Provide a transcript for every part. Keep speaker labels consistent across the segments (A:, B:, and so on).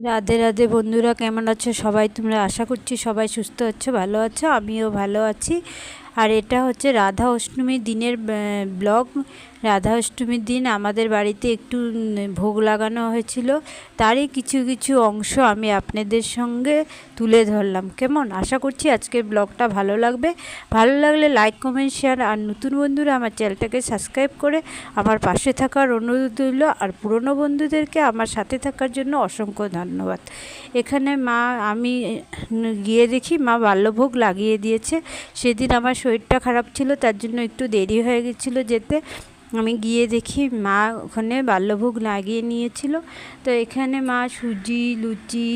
A: রাধে রাধে বন্ধুরা, কেমন আছো সবাই? তোমরা আশা করছি সবাই সুস্থ আছো, ভালো আছো, আমিও ভালো আছি। আর এটা হচ্ছে রাধা অষ্টমীর দিনের ব্লগ। রাধা অষ্টমীর দিন আমাদের বাড়িতে একটু ভোগ লাগানো হয়েছিল। তারই কিছু কিছু অংশ আমি আপনাদের সঙ্গে তুলে ধরলাম। কেমন? আশা করছি আজকের ব্লগটা ভালো লাগবে। ভালো লাগলে লাইক, কমেন্ট, শেয়ার আর নতুন বন্ধুরা আমার চ্যানেলটাকে সাবস্ক্রাইব করে আমার পাশে থাকার অনুরোধ রইল। আর পুরনো বন্ধুদেরকে আমার সাথে থাকার জন্য অসংখ্য ধন্যবাদ। এখানে মা, আমি গিয়ে দেখি মা বাল্যভোগ লাগিয়ে দিয়েছে। সেদিন আমার শরীরটা খারাপ ছিল, তার জন্য একটু দেরি হয়ে গেছিল যেতে। আমি গিয়ে দেখি মা ওখানে বাল্যভোগ লাগিয়ে নিয়েছিল। তো এখানে মা সুজি, লুচি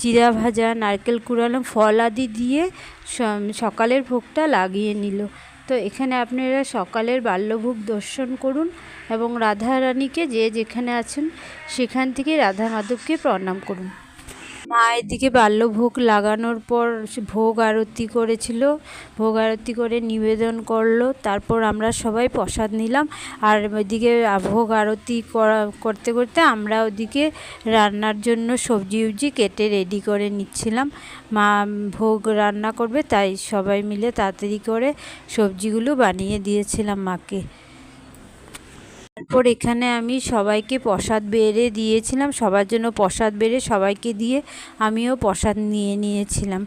A: চিরা ভাজা, নারকেল কুড়ানো, ফল আদি দিয়ে সকালের ভোগটা লাগিয়ে নিল। তো এখানে আপনারা সকালের বাল্যভোগ দর্শন করুন এবং রাধা রানীকে যে যেখানে আছেন, সেখান থেকে রাধা মাধবকে প্রণাম করুন। মা এদিকে বাল্যভোগ লাগানোর পর ভোগ আরতি করেছিল। ভোগ আরতি করে নিবেদন করল। তারপর আমরা সবাই প্রসাদ নিলাম। আর ওইদিকে ভোগ আরতি করা, করতে করতে আমরা ওদিকে রান্নার জন্য সবজি উবজি কেটে রেডি করে নিচ্ছিলাম। মা ভোগ রান্না করবে, তাই সবাই মিলে তাড়াতাড়ি করে সবজিগুলো বানিয়ে দিয়েছিলাম মাকে। তারপর এখানে আমি সবাইকে প্রসাদ বেড়ে দিয়েছিলাম। সবার জন্য প্রসাদ বেড়ে সবাইকে দিয়ে আমিও প্রসাদ নিয়ে নিয়েছিলাম।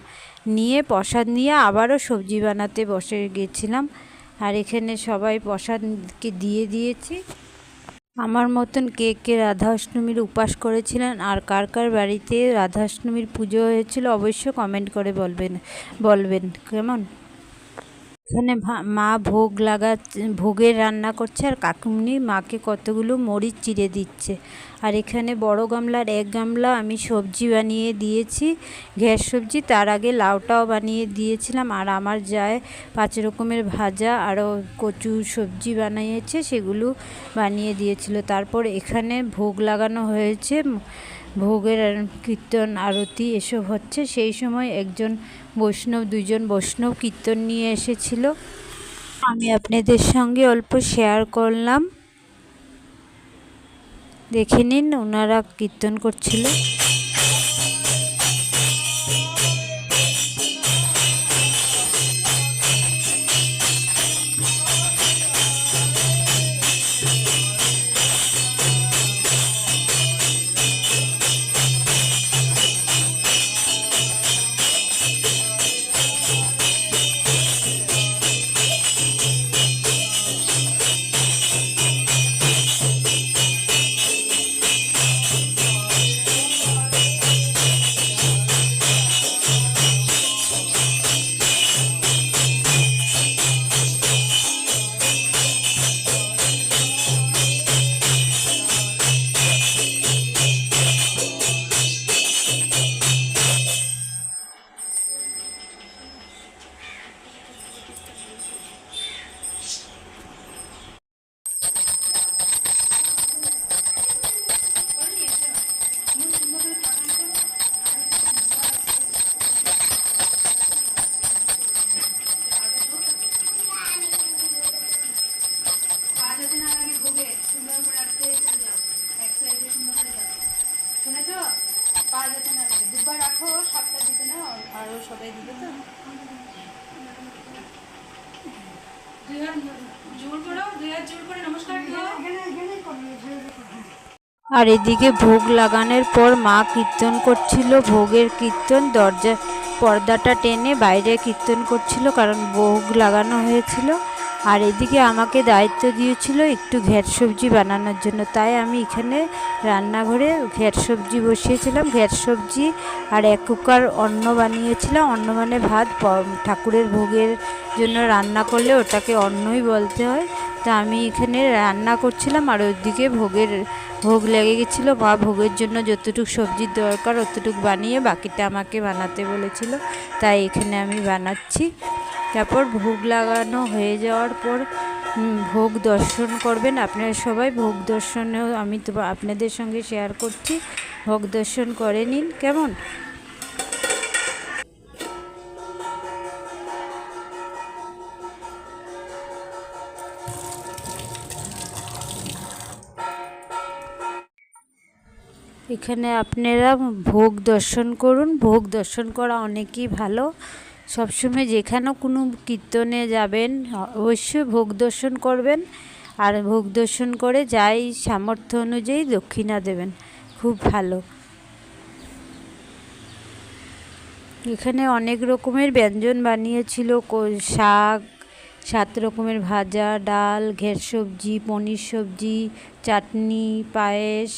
A: নিয়ে প্রসাদ নিয়ে আবারও সবজি বানাতে বসে গেছিলাম। আর এখানে সবাই প্রসাদকে দিয়ে দিয়েছি। আমার মতন কে কে রাধা অষ্টমীর উপাস করেছিলেন আর কার কার বাড়িতে রাধা অষ্টমীর পুজো হয়েছিল অবশ্য কমেন্ট করে বলবেন বলবেন। কেমন? এখানে মা ভোগ লাগা ভোগের রান্না করছে আর কাকুমনি মাকে কতগুলো মরিচ চিড়ে দিচ্ছে। আর এখানে বড় গামলার এক গামলা আমি সবজি বানিয়ে দিয়েছি ঘ্যাস সবজি, তার আগে লাউটাও বানিয়ে দিয়েছিলাম। আর আমার যায় পাঁচ রকমের ভাজা, আরও কচু সবজি বানিয়েছে, সেগুলো বানিয়ে দিয়েছিল। তারপর এখানে ভোগ লাগানো হয়েছে, ভোগের কীর্তন, আরতি এসব হচ্ছে। সেই সময় একজন বৈষ্ণব দুজন বৈষ্ণব কীর্তন নিয়ে এসেছিল। আমি আপনাদের সঙ্গে অল্প শেয়ার করলাম। দেখে নিন ওনারা কীর্তন করছিল।
B: না আরও সবাই দিবে তো? দুই হাত জোর করো দুই হাত জোর করে নমস্কার
A: আর এদিকে ভোগ লাগানোর পর মা কীর্তন করছিল ভোগের কীর্তন দরজা পর্দাটা টেনে বাইরে কীর্তন করছিল কারণ ভোগ লাগানো হয়েছিল। আর এদিকে আমাকে দায়িত্ব দিয়েছিল একটু ঘ্যাট সবজি বানানোর জন্য। তাই আমি এখানে রান্নাঘরে ঘ্যাট সবজি বসিয়েছিলাম। ঘ্যাট সবজি আর এক কুকার অন্ন বানিয়েছিলাম। অন্ন মানে ভাত। ঠাকুরের ভোগের জন্য রান্না করলে ওটাকে অন্নই বলতে হয়। তা আমি এখানে রান্না করছিলাম আর ওইদিকে ভোগের, ভোগ লেগে গেছিল। মা ভোগের জন্য যতটুকু সবজির দরকার, অতটুকু বানিয়ে বাকিটা আমাকে বানাতে বলেছিল। তাই এখানে আমি বানাচ্ছি। তারপর ভোগ লাগানো হয়ে যাওয়ার পর ভোগ দর্শন করবেন। আপনারা সবাই ভোগ দর্শনেও আমি তো আপনাদের সঙ্গে শেয়ার করছি। ভোগ দর্শন করে নিন, কেমন? এখানে আপনারা ভোগ দর্শন করুন। ভোগ দর্শন করা অনেকই ভালো। সবসময় যেখানেও কোনো কীর্তনে যাবেন, অবশ্যই ভোগ দর্শন করবেন। আর ভোগ দর্শন করে যাই সামর্থ্য অনুযায়ী দক্ষিণা দেবেন। খুব ভালো। এখানে অনেক রকমের ব্যঞ্জন বানিয়েছিল শাক, সাত রকমের ভাজা, ডাল, ঘের সবজি, পনির সবজি, চাটনি, পায়েস।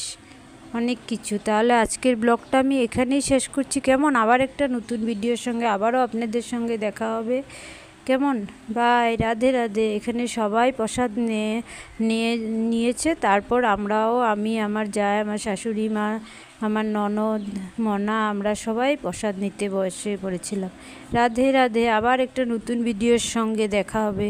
A: অনেক কিছু। তাহলে আজকের ব্লগটা আমি এখানেই শেষ করছি। কেমন? আবার একটা নতুন ভিডিওর সঙ্গে আবারও আপনাদের সঙ্গে দেখা হবে। কেমন? বাই, রাধে রাধে। এখানে সবাই প্রসাদ নিয়ে নিয়ে, নিয়েছে। তারপর আমরাও, আমি, আমার জায়, আমার শাশুড়ি, মা, আমার ননদ, মনা, আমরা সবাই প্রসাদ নিতে বসে পড়েছিলাম। রাধে রাধে। আবার একটা নতুন ভিডিওর সঙ্গে দেখা হবে।